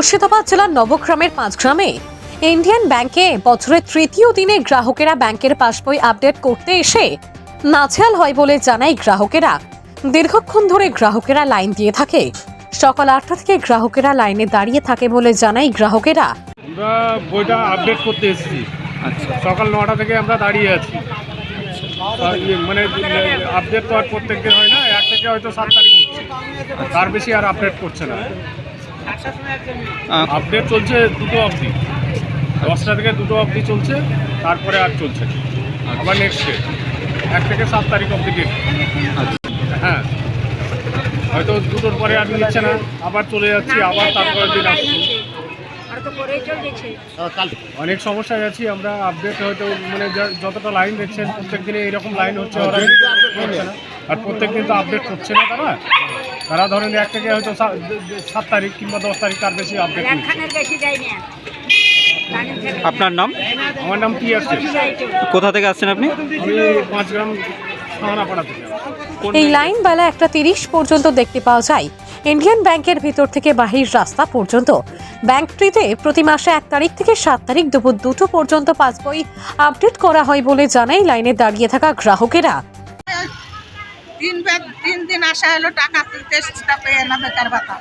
মুর্শিদাবাদ জেলার নবগ্রামের পাঁচ গ্রামে ইন্ডিয়ান ব্যাংকে বছরের তৃতীয় দিনে গ্রাহকেরা ব্যাংকের পাসবই আপডেট করতে এসে নাছেয়াল হয় বলে জানায় গ্রাহকেরা। দীর্ঘক্ষণ ধরে গ্রাহকেরা লাইন দিয়ে থাকে। সকাল আটটা থেকে গ্রাহকেরা লাইনে দাঁড়িয়ে থাকে বলে জানায় গ্রাহকেরা। আমরা বইটা আপডেট করতে এসেছি। সকাল নটা থেকে আমরা দাঁড়িয়ে আছি। ইয়ে মানে আপডেট তো আর প্রত্যেক দিন হয় না এক থেকে হয়তো সাত তারিখ হচ্ছে। তার বেশি আর আপডেট করছে না। আপডেট চলছে দুটো অবধি। দশটা থেকে দুটো অবধি চলছে তারপরে আর চলছে আবার নেক্সট ডে এক থেকে সাত তারিখ অবধি ডেট হ্যাঁ। হয়তো দুটোর পরে আর নিচ্ছে না আবার চলে যাচ্ছি আবার তারপরের দিন আসছি। অনেক সমস্যায় আছি আমরা আপডেট হয়তো মানে যতটা লাইন দেখছেন প্রত্যেক দিনে এরকম লাইন হচ্ছে না। আর প্রত্যেক দিন তো আপডেট করছে না তারা। তারা ধরেন এক থেকে হয়তো সাত তারিখ কিংবা দশ তারিখ তার বেশি আপডেট আপনার নাম? আমার নাম কি আছে কোথা থেকে আসছেন আপনি? আমি পাঁচ গ্রাম সাহানাপাড়া থেকে। এই লাইন বেলা একটা তিরিশ পর্যন্ত দেখতে পাওয়া যায়। ইন্ডিয়ান ব্যাংকের ভিতর থেকে বাহির রাস্তা পর্যন্ত। ব্যাংকটিতে প্রতি মাসে এক তারিখ থেকে সাত তারিখ দুপুর দুটো পর্যন্ত পাসবই আপডেট করা হয় বলে জানাই লাইনে দাঁড়িয়ে থাকা গ্রাহকেরা। তিন তিন দিন আসা হলো টাকা তুলতে সেটা পেয়ে না বেকার ভাতা।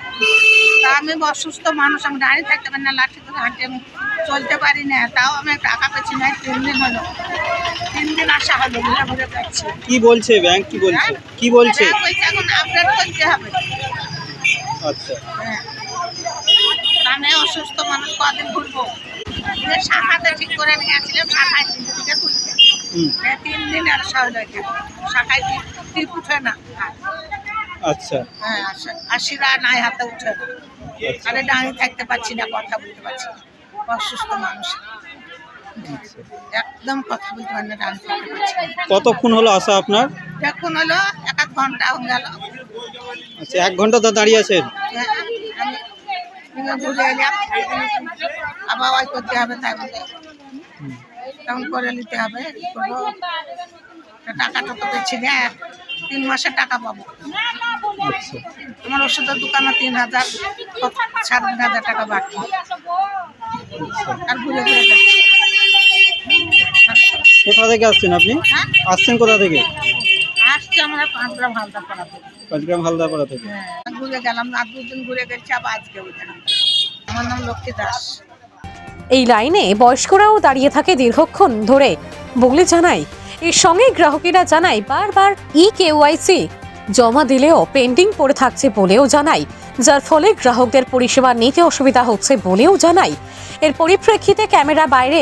তা আমি অসুস্থ মানুষ আমি দাঁড়িয়ে থাকতে পারি না লাঠি ধরে হাঁটে আমি চলতে পারি না তাও আমি টাকা পেয়েছি না তিন দিন হলো। তিন দিন আসা হলো ঘুরে ঘুরে যাচ্ছি। কি বলছে ব্যাংক কি বলছে? কি বলছে? টাকা এখন আপডেট করতে হবে। আচ্ছা। হ্যাঁ। আমি অসুস্থ মানুষ কদিন ঘুরবো? শাখাতে ঠিক করে নিয়েছিলাম শাখায় তিন দিকে তুলতে তিন দিন আর শাখায় টিপ উঠে না। আচ্ছা। হ্যাঁ নাই হাতে উঠে না। আরে দাঁড়িয়ে থাকতে পারছি না কথা বলতে পারছি না। অসুস্থ মানুষ। একদম কথা বলতে পারি না দাঁড়িয়ে থাকতে পারছি কতক্ষণ হলো আসা আপনার? এখন হলো এক আধ ঘণ্টা হয়ে গেল। আচ্ছা এক ঘণ্টা তো দাঁড়িয়ে আছেন? হ্যাঁ, ঘুরে এলাম আবার ওই করতে হবে তাই বলে তেমন করে নিতে হবে কি করব। তা টাকাটা তো পেয়েছি না তিন মাসে টাকা পাবো। আচ্ছা। আমার ওষুধের দোকানে তিন হাজার সাড়ে তিন হাজার টাকা বাকি। আর ঘুরে ঘুরে যাচ্ছি। কোথা থেকে আসছেন আপনি? হ্যাঁ? আসছেন কোথা থেকে? আসছি আমরা পাঁচ গ্রাম হালদা পাঁচগ্রাম হালদাপাড়া থেকে। হ্যাঁ ঘুরে গেলাম আর দুদিন ঘুরে গেছি আবার আজকে আমার নাম লক্ষ্মী দাস। এই লাইনে বয়স্করাও দাঁড়িয়ে থাকে দীর্ঘক্ষণ ধরে। বলে জানাই এর সঙ্গে গ্রাহকেরা জানায়, বারবার ই কেওয়াইসি জমা দিলেও পেন্ডিং পড়ে থাকছে বলেও জানাই যার ফলে গ্রাহকদের পরিষেবা নিতে অসুবিধা হচ্ছে বলেও জানাই এর পরিপ্রেক্ষিতে ক্যামেরা বাইরে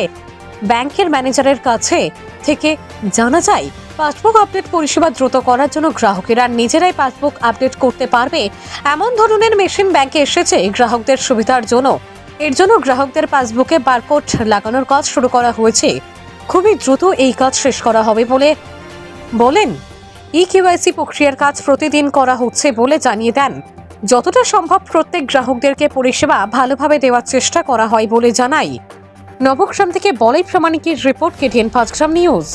ব্যাংকের ম্যানেজারের কাছে থেকে জানা যায়, পাসবুক আপডেট পরিষেবা দ্রুত করার জন্য গ্রাহকেরা নিজেরাই পাসবুক আপডেট করতে পারবে। এমন ধরনের মেশিন ব্যাংকে এসেছে, গ্রাহকদের সুবিধার জন্য। এর জন্য গ্রাহকদের পাসবুকে বারকোড লাগানোর কাজ শুরু করা হয়েছে। খুবই দ্রুত এই কাজ শেষ করা হবে বলে বলেন। ই কেওয়াইসি প্রক্রিয়ার কাজ প্রতিদিন করা হচ্ছে বলে জানিয়ে দেন। যতটা সম্ভব প্রত্যেক গ্রাহকদেরকে পরিষেবা ভালোভাবে দেওয়ার চেষ্টা করা হয় বলে জানাই। নবগ্রাম থেকে বলাই প্রামাণিকের রিপোর্ট কেটিএন পাঁচগ্রাম নিউজ।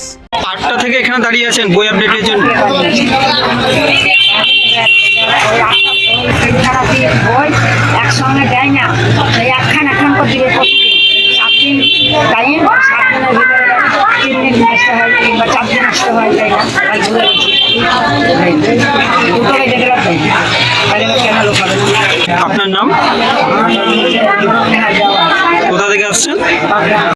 আটটা থেকে এখানে দাঁড়িয়ে আছেন, বই আপডেটের জন্য বই একসঙ্গে দেয় না এই একখান একখান করে দিবে প্রতিদিন সাত দিন টাইম সাত দিনের ভিতরে তিন দিন নষ্ট হয় কিংবা চার দিন নষ্ট হয় তাই না?